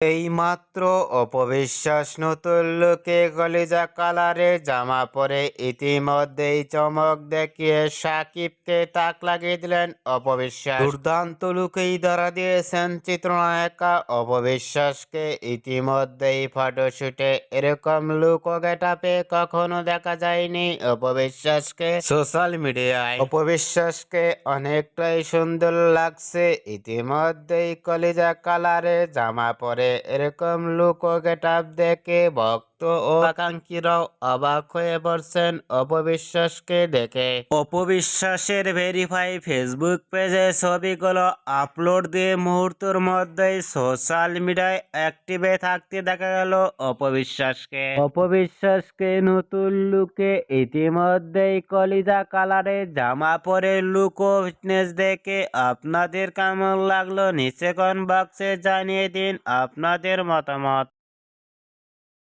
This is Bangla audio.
এইমাত্র অপবিশ্বাস নতুন লুকে কলিজা কালারে জামা পরে ইতিমধ্যেই চমক দেখিয়ে সাকিবকে তাক লাগিয়ে দিলেন অপবিশ্বাস। দুর্দান্ত লুকেই ধরা দিয়েছেন চিত্রনায়িকা অপবিশ্বাসকে। ইতিমধ্যেই ফটোশুটে এরকম লুক গেটাপে কখনো দেখা যায়নি অপবিশ্বাসকে। সোশ্যাল মিডিয়ায় অপবিশ্বাসকে অনেকটাই সুন্দর লাগছে। ইতিমধ্যেই কলিজা কালারে জামা পরে এরকম লুক ও গেটাপ দেখে ভক্ত ও আকাঙ্ক্ষীরাও অবাক হয়ে পড়ছেন অপবিশ্বাসকে দেখে? অপবিশ্বাসের ভেরিফাই ফেসবুক পেজে ছবিগুলো আপলোড দিয়ে মুহূর্তের মধ্যেই সোশ্যাল মিডিয়ায় অ্যাক্টিভে থাকতে দেখা গেল অপবিশ্বাসকে। অপবিশ্বাসকে নতুন লুকে ইতিমধ্যেই কলিজা কালারে জামা পরে লুক ও ফিটনেস দেখে আপনাদের কেমন লাগল নিচে কমেন্ট বক্সে জানিয়ে দিন আপনাদের মতামত।